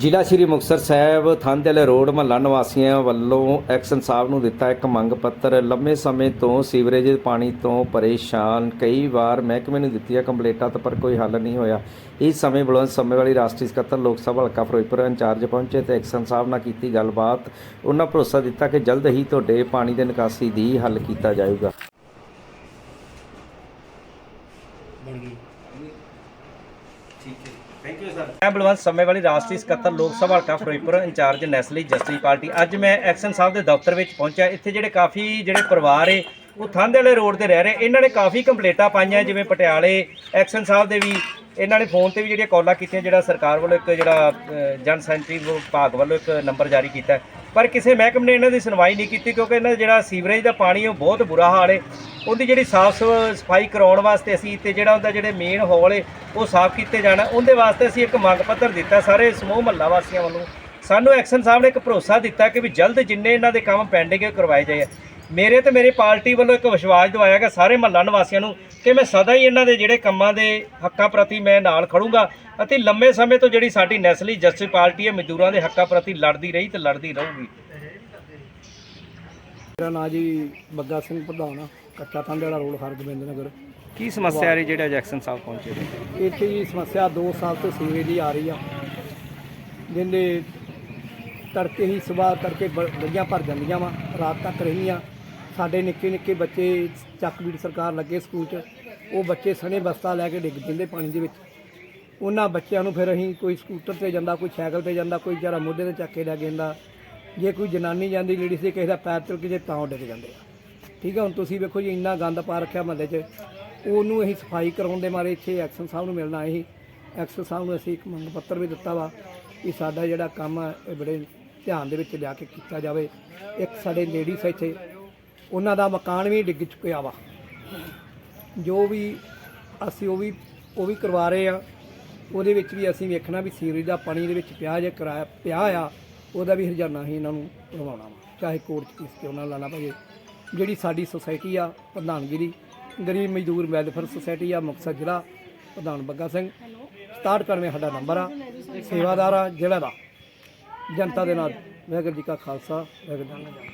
ਜ਼ਿਲ੍ਹਾ ਸ਼੍ਰੀ ਮੁਕਤਸਰ ਸਾਹਿਬ ਥੰਦੇਲ ਰੋਡ ਮਹੱਲਾ ਨਿਵਾਸੀਆਂ ਵੱਲੋਂ ਐਕਸ਼ਨ ਸਾਹਿਬ ਨੂੰ ਦਿੱਤਾ ਇੱਕ ਮੰਗ ਪੱਤਰ। ਲੰਮੇ ਸਮੇਂ ਤੋਂ ਸੀਵਰੇਜ ਪਾਣੀ ਤੋਂ ਪਰੇਸ਼ਾਨ। ਕਈ ਵਾਰ ਮਹਿਕਮੇ ਨੂੰ ਦਿੱਤੀਆਂ ਕੰਪਲੇਂਟਾਂ ਤਾਂ ਪਰ ਕੋਈ ਹੱਲ ਨਹੀਂ ਹੋਇਆ। ਇਸ ਸਮੇਂ ਬੁਲੰਦ ਸਮੇਂ ਵਾਲੀ ਰਾਸ਼ਟਰੀ ਸਕੱਤਰ ਲੋਕ ਸਭਾ ਹਲਕਾ ਫਿਰੋਜ਼ਪੁਰ ਇੰਚਾਰਜ ਪਹੁੰਚੇ ਤੇ ਐਕਸ਼ਨ ਸਾਹਿਬ ਨਾਲ ਕੀਤੀ ਗੱਲਬਾਤ। ਉਹਨਾਂ ਭਰੋਸਾ ਦਿੱਤਾ ਕਿ ਜਲਦ ਹੀ ਤੁਹਾਡੇ ਪਾਣੀ ਦੇ ਨਿਕਾਸੀ ਦੀ ਹੱਲ ਕੀਤਾ ਜਾਊਗਾ। ਠੀਕ ਹੈ ਥੈਂਕ ਯੂ ਸਰ ਮੈਂ ਬਲਵੰਤ ਸਮੇਂ ਵਾਲੀ ਰਾਸ਼ਟਰੀ ਸਕੱਤਰ ਲੋਕ ਸਭਾ ਹਲਕਾ ਫਿਰੋਜ਼ਪੁਰ ਇੰਚਾਰਜ ਨੈਸਲੀ ਜਸਟਿਸ ਪਾਰਟੀ। ਅੱਜ ਮੈਂ ਐਕਸ਼ਨ ਸਾਹਿਬ ਦੇ ਦਫ਼ਤਰ ਵਿੱਚ ਪਹੁੰਚਿਆ। ਇੱਥੇ ਜਿਹੜੇ ਕਾਫੀ ਜਿਹੜੇ ਪਰਿਵਾਰ ਏ, ਉਹ ਥੰਦ ਵਾਲੇ ਰੋਡ ਤੇ ਰਹਿ ਰਹੇ। ਇਹਨਾਂ ਨੇ ਕਾਫੀ ਕੰਪਲੇਂਟਾਂ ਪਾਈਆਂ, ਜਿਵੇਂ ਪਟਿਆਲੇ ਐਕਸ਼ਨ ਸਾਹਿਬ ਦੇ ਵੀ ਇਹਨਾਂ ਨੇ ਫੋਨ ਤੇ ਵੀ ਜਿਹੜੀਆਂ ਕਾਲਾਂ ਕੀਤੀਆਂ, ਜਿਹੜਾ ਸਰਕਾਰ ਵੱਲੋਂ ਇੱਕ ਜਿਹੜਾ ਜਨ ਸੈਂਟਰੀ ਵਿਭਾਗ ਵੱਲੋਂ ਇੱਕ ਨੰਬਰ ਜਾਰੀ ਕੀਤਾ ਪਰ ਕਿਸੇ ਮਹਿਕਮੇ ਨੇ ਇਹਨਾਂ ਦੀ ਸੁਣਵਾਈ ਨਹੀਂ ਕੀਤੀ ਕਿਉਂਕਿ ਇਹਨਾਂ ਦਾ ਜਿਹੜਾ ਸੀਵਰੇਜ ਦਾ ਪਾਣੀ, ਉਹ ਬਹੁਤ ਬੁਰਾ ਹਾਲ ਏ। ਉਹਦੀ ਜਿਹੜੀ ਸਾਫ਼ ਸਫ਼ਾਈ ਕਰਾਉਣ ਵਾਸਤੇ ਅਸੀਂ ਤੇ ਜਿਹੜਾ ਉਹਦਾ ਜਿਹੜੇ ਮੇਨ ਹਾਲ ਏ, ਉਹ ਸਾਫ਼ ਕੀਤੇ ਜਾਣਾ। ਉਹਦੇ ਵਾਸਤੇ ਅਸੀਂ ਇੱਕ ਮੰਗ ਪੱਤਰ ਦਿੱਤਾ ਸਾਰੇ ਸਮੂਹ ਮਹੱਲਾ ਵਾਸੀਆਂ ਵੱਲੋਂ। ਸਾਨੂੰ ਐਕਸ਼ਨ ਸਾਹਿਬ ਨੇ ਇੱਕ ਭਰੋਸਾ ਦਿੱਤਾ ਕਿ ਵੀ ਜਲਦ ਜਿੰਨੇ ਇਹਨਾਂ ਦੇ ਕੰਮ ਪੈਂਡਿੰਗ ਹੈ ਕਰਵਾਏ ਜਾਏ। ਮੇਰੇ ਤੇ ਮੇਰੀ ਪਾਰਟੀ ਵੱਲੋਂ ਇੱਕ ਵਿਸ਼ਵਾਸ ਦਿਵਾਇਆ ਗਿਆ ਸਾਰੇ ਮਹੱਲਾ ਨਿਵਾਸੀਆਂ ਨੂੰ ਕਿ ਮੈਂ ਸਦਾ ਹੀ ਇਹਨਾਂ ਦੇ ਜਿਹੜੇ ਕੰਮਾਂ ਦੇ ਹੱਕਾਂ ਪ੍ਰਤੀ ਮੈਂ ਨਾਲ ਖੜੂੰਗਾ ਅਤੇ ਲੰਮੇ ਸਮੇਂ ਤੋਂ ਜਿਹੜੀ ਸਾਡੀ ਨੈਸਲੀ ਜਸਟਿਸ ਪਾਰਟੀ ਹੈ ਮਜ਼ਦੂਰਾਂ ਦੇ ਹੱਕਾਂ ਪ੍ਰਤੀ ਲੜਦੀ ਰਹੀ ਤੇ ਲੜਦੀ ਰਹੂਗੀ। ਮੇਰਾ ਨਾਂ ਜੀ ਬੱਗਾ ਸਿੰਘ ਪ੍ਰਧਾਨ ਆ, ਕੱਚਾ ਥੰਦ ਵਾਲਾ ਰੋਡ ਹਰਗੋਬਿੰਦ ਨਗਰ ਕੀ ਸਮੱਸਿਆ ਰਹੀ ਜਿਹੜਾ ਐਕਸ਼ਨ ਸਾਹਿਬ ਪਹੁੰਚੇ ਨੇ? ਇੱਥੇ ਜੀ ਸਮੱਸਿਆ 2 ਸਾਲ ਤੋਂ ਸੀਵਰੇਜ ਦੀ ਆ ਰਹੀ ਆ। ਜਿੰਦੇ ਤੜਕੇ ਹੀ ਸਵੇਰ ਤੜਕੇ ਬ- ਗਲੀਆਂ ਭਰ ਜਾਂਦੀਆਂ ਵਾ ਰਾਤ ਤੱਕ ਰਹੀਆਂ। ਸਾਡੇ ਨਿੱਕੇ ਨਿੱਕੇ ਬੱਚੇ ਚੱਕਬੀੜ ਸਰਕਾਰ ਲੱਗੇ ਸਕੂਲ 'ਚ, ਉਹ ਬੱਚੇ ਸਣੇ ਬਸਤਾ ਲੈ ਕੇ ਡਿੱਗ ਪੈਂਦੇ ਪਾਣੀ ਦੇ ਵਿੱਚ। ਉਹਨਾਂ ਬੱਚਿਆਂ ਨੂੰ ਫਿਰ ਅਸੀਂ ਕੋਈ ਸਕੂਟਰ ਤੇ ਜਾਂਦਾ, ਕੋਈ ਸਾਈਕਲ ਤੇ ਜਾਂਦਾ, ਕੋਈ ਜ਼ਰਾ ਮੋਢੇ ਤੇ ਚੱਕ ਕੇ ਲੈ ਕੇ ਜਾਂਦਾ। ਜੇ ਕੋਈ ਜਨਾਨੀ ਜਾਂਦੀ ਲੇਡੀ ਸੀ ਕਿਸੇ ਦਾ ਪੈਰ ਤਿਲਕ ਜੇ ਤਾਂ ਡਿੱਗ ਜਾਂਦੇ ਆ। ਠੀਕ ਹੈ ਹੁਣ ਤੁਸੀਂ ਵੇਖੋ ਜੀ, ਇੰਨਾ ਗੰਦ ਪਾ ਰੱਖਿਆ ਮਹੱਲੇ 'ਚ। ਉਹਨੂੰ ਅਸੀਂ ਸਫ਼ਾਈ ਕਰਾਉਣ ਦੇ ਮਾਰੇ ਇੱਥੇ ਐਕਸ਼ਨ ਸਾਹਿਬ ਨੂੰ ਮਿਲਣਾ ਆਏ ਸੀ। ਐਕਸ਼ਨ ਸਾਹਿਬ ਨੂੰ ਅਸੀਂ ਇੱਕ ਮੰਗ ਪੱਤਰ ਵੀ ਦਿੱਤਾ ਵਾ ਕਿ ਸਾਡਾ ਜਿਹੜਾ ਕੰਮ ਆ, ਇਹ ਬੜੇ ਧਿਆਨ ਦੇ ਵਿੱਚ ਲਿਆ ਕੇ ਕੀਤਾ ਜਾਵੇ। ਇੱਕ ਸਾਡੇ ਲੇਡੀਜ਼ ਇੱਥੇ ਉਹਨਾਂ ਦਾ ਮਕਾਨ ਵੀ ਡਿੱਗ ਚੁੱਕਿਆ ਵਾ। ਜੋ ਵੀ ਅਸੀਂ ਉਹ ਵੀ ਉਹ ਵੀ ਕਰਵਾ ਰਹੇ ਆ। ਉਹਦੇ ਵਿੱਚ ਵੀ ਅਸੀਂ ਵੇਖਣਾ ਵੀ ਸੀਵਰੇਜ ਦਾ ਪਾਣੀ ਦੇ ਵਿੱਚ ਪਿਆ ਜੇ ਕਿਰਾਇਆ, ਪਿਆ ਆ, ਉਹਦਾ ਵੀ ਹਰਜਾਨਾ ਹੀ ਇਹਨਾਂ ਨੂੰ ਲਵਾਉਣਾ ਵਾ। ਚਾਹੇ ਕੋਰਟ 'ਚ ਕਿਸ ਕਿਉਂ ਨਾ ਨੂੰ ਲਾਣਾ ਪਵੇ। ਜਿਹੜੀ ਸਾਡੀ ਸੁਸਾਇਟੀ ਆ ਪ੍ਰਧਾਨਗਿਰੀ ਗਰੀਬ ਮਜ਼ਦੂਰ ਵੈਲਫੇਅਰ ਸੁਸਾਇਟੀ ਆ, ਮੁਕਤਸਰ ਜ਼ਿਲ੍ਹਾ ਪ੍ਰਧਾਨ ਬੱਗਾ ਸਿੰਘ। 6791 ਸਾਡਾ ਨੰਬਰ ਆ। ਸੇਵਾਦਾਰ ਆ, ਜ਼ਿਲ੍ਹਾ ਦਾ। ਜਨਤਾ ਦੇ ਨਾਲ। ਵਾਹਿਗੁਰੂ ਜੀ ਕਾ ਖਾਲਸਾ, ਵਾਹਿਗੁਰੂ ਜੀ